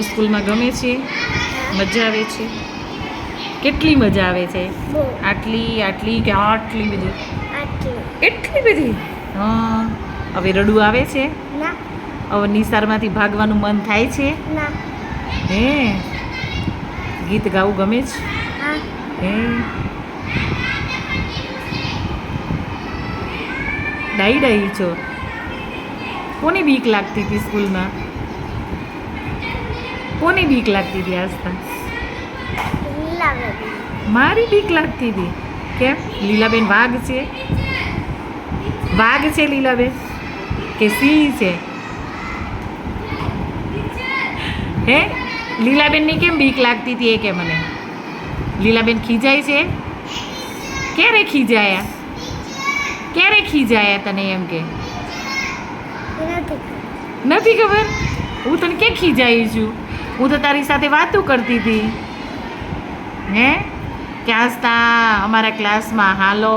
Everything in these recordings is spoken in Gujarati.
હવે સ્કૂલમાં ગમે છે મજા આવે છે. કેટલી મજા આવે છે? આટલી આટલી કે આટલી બધી? એટલી બધી? હા. હવે રડવું આવે છે? હવે નિસારમાંથી ભાગવાનું મન થાય છે? હે? ગીત ગાવું ગમે છે? હે. ડાઈ ડાઈ છો? કોની બીક લાગતી હતી સ્કૂલમાં? કોની બીક લાગતી હતી આસ્થા મારી બીક લાગતી હતી? કેમ? લીલાબેન વાઘ છે? વાઘ છે લીલાબેન? કે સિંહ છે? હે? લીલાબેનની કેમ બીક લાગતી હતી એ કે મને? લીલાબેન ખીજાય છે? ક્યારે ખીજાયા? ક્યારે ખીજાયા તને એમ કે? નથી ખબર? હું તને ક્યાં ખીજાઈ છું? હું તો તારી સાથે વાતો કરતી હતી. હે? કે આસ્તા અમારા ક્લાસમાં હાલો,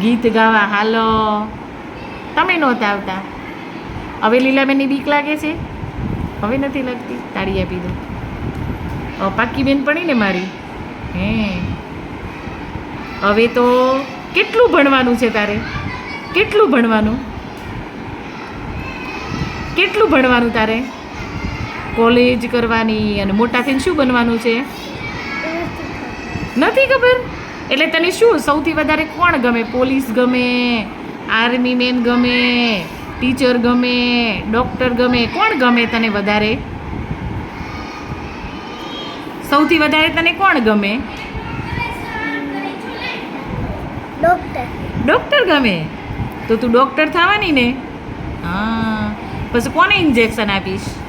ગીત ગાવા હાલો. તમે નહોતા આવતા. હવે લીલાબેનની બીક લાગે છે? હવે નથી લાગતી? તાળી આપી દો. પાકી બેન પડી ને મારી? હે? હવે તો કેટલું ભણવાનું છે તારે? કેટલું ભણવાનું? કેટલું ભણવાનું તારે? કોલેજ કરવાની અને મોટા થઈને શું બનવાનું છે? નથી ખબર? એટલે તને શું સૌથી વધારે કોણ ગમે? પોલીસ ગમે આર્મી મેન ગમે ટીચર ગમે ડૉક્ટર ગમે? કોણ ગમે તને વધારે? સૌથી વધારે તને કોણ ગમે? ડોક્ટર. ડૉક્ટર ગમે? તો તું ડૉક્ટર થવાની ને? હા. પછી કોને ઇન્જેક્શન આપીશ?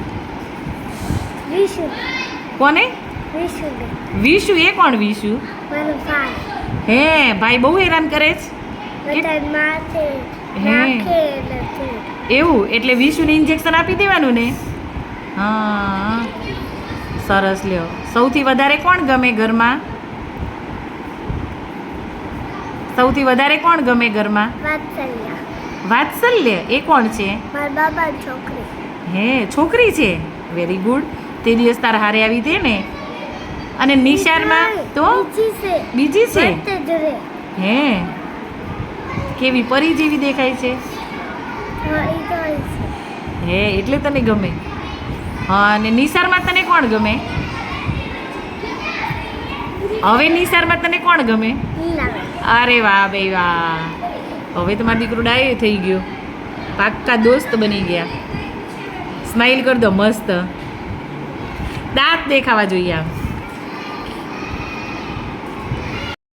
વિશુ. કોને? વિશુ વિશુ એ કોણ વિશુ? મારો ભાઈ. હે ભાઈ બહુ હેરાન કરે છે? માથે હે. નાખે એવું? એટલે વિશુને ઇન્જેક્શન આપી દેવાનું ને? હા. સરસ લ્યો. સૌથી વધારે કોણ ગમે ઘરમાં? સૌથી વધારે કોણ ગમે ઘરમાં? વાત્સલ્ય. વાત્સલ્ય? એ કોણ છે? મારા બાબા છોકરી. હે છોકરી છે? વેરી ગુડ તે દિવસ તાર હારે આવી હતી ને. અને નિશાળમાં તો બીજી છે. હે? કેવી પરી જેવી દેખાય છે? હા એટલે તને ગમે? હા અને નિસારમાં તને કોણ ગમે? હવે નિસારમાં તને કોણ ગમે? અરે વાહ બે વાહ. હવે તો મારો દીકરો ડાયો થઈ ગયો. પાક્કા દોસ્ત બની ગયા. સ્માઈલ કર દો મસ્ત. દાંત દેખાવા જોઈએ આમ.